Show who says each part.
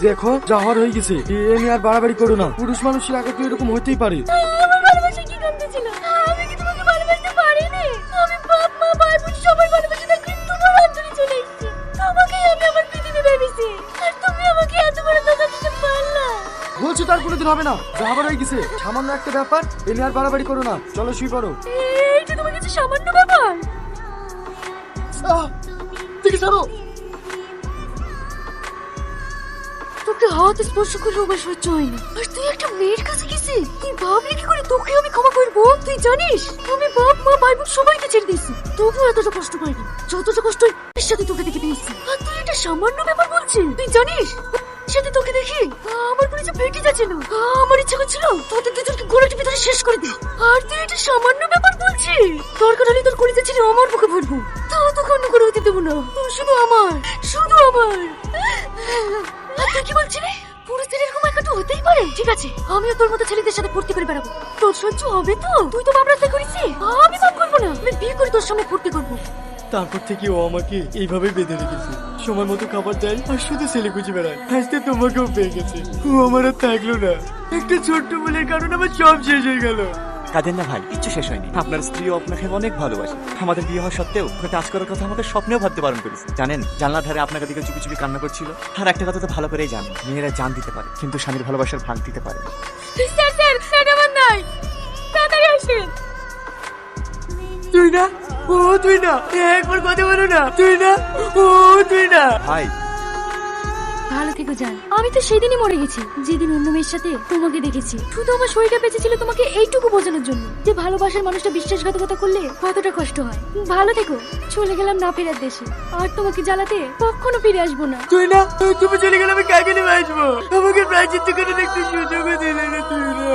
Speaker 1: দেখো যা হওয়ার হয়ে গেছে। এ নিয়ে আর বাড়াবাড়ি করো না। পুরুষ মানুষের আগে তো এরকম হতেই পারে।
Speaker 2: থাকি
Speaker 1: বলছি তার কোনোদিন হবে না। যা হয়ে গেছে। সামান্য একটা ব্যাপার এ নিয়ে আর বাড়াবাড়ি করো না। চলো শুয়ে পড়ো।
Speaker 2: এইটা তোমার কাছে সামান্য ব্যাপার।
Speaker 1: আহ, দেখি ছাড়ো।
Speaker 2: হাত স্পর্শ করে আমার সহ্য হয় না। আর তুই একটা মেয়ের কাছে গেছি তুই ভাবলি কি করে তোকে আমি ক্ষমা করব তুই জানিস, আমি বাপ, মা, ভাই, বোন সবাইকে ছেড়ে দিয়েছি। তবুও এতটা কষ্ট পাইনি যতটা কষ্ট সাথে তোকে দেখে পেয়েছি আর তুই এটা সামান্য ব্যাপার বলছিস? তুই জানিস সাথে তোকে দেখি? আমার যে পেটে যাচ্ছে না। আমার ইচ্ছা করছিল, তোদের দুজনকে গোড়াটি ভিতরে শেষ করে দে আর তুই এটা সামান্য ব্যাপার বলছিস? দরকার হলে তোর কলিজা ছিল আমার মুখে ভরবো। তাও তোকে অন্য করে হতে দেবো না। শুধু আমার শুধু আমার। তুই কি বলছিলি? পুরুষদের এরকম একাটু হতেই পারে। ঠিক আছে, আমিও তোর মতো ছেলেদের সাথে ফুর্তি করে বেড়াবো। তোর সহ্য হবে তো? তুই তো মামলাতে করেছি আমি মাফ করব না। আমি বিয়ে করে তোর সামনে ফুর্তি করব।
Speaker 1: তারপর থেকে ও আমাকে এইভাবে বেঁধে রেখেছে। সময় মতো খাবার দেয় আর শুধু ছেলে খুঁজে বেড়ায়। আজকে তোমাকেও পেয়ে গেছে। ও আমার আর থাকল না। একটা ছোট্ট বলের কারণ আমার সব শেষ হয়ে গেল।
Speaker 3: কাঁদেন না ভাই কিচ্ছু শেষ হয়নি। আপনার স্ত্রীও আপনাকে অনেক ভালোবাসে। আমাদের বিয়ে হওয়া সত্ত্বেও ওকে টাচ করার কথা আমাদের স্বপ্নেও ভাবতে বারণ করেছে। জানেন জানলা ধারে আপনাকে দিকে চুপি চুপি কান্না করছিল। আর একটা কথা তো ভালো করেই জানেন মেয়েরা জান দিতে পারে কিন্তু স্বামীর ভালোবাসার ভাগ দিতে পারে
Speaker 2: স্যার স্যার স্যার আমার নাই। তাড়াতাড়ি আসেন।
Speaker 1: তুই না? ও তুই না। একবার কথা বলো না। তুই না? ও তুই না।
Speaker 3: ভাই
Speaker 2: ভালো থেকো যান আমি তো সেদিনই মরে গেছি। যেদিন অন্য মেয়ের সাথে তোমাকে দেখেছি, শুধু আমার শরীরটা বেঁচে ছিল তোমাকে এইটুকু বোঝানোর জন্য। যে ভালোবাসার মানুষটা বিশ্বাসঘাতকতা করলে কতটা কষ্ট হয়। ভালো থেকো, চলে গেলাম না ফেরার দেশে। আর তোমাকে জ্বালাতে কখনো ফিরে আসব না।
Speaker 1: তুই না তুমি চলে গেলে আমি কাকে নেমে আসব? আমাকে প্রায় করে দেখতে দিলে না তুই না।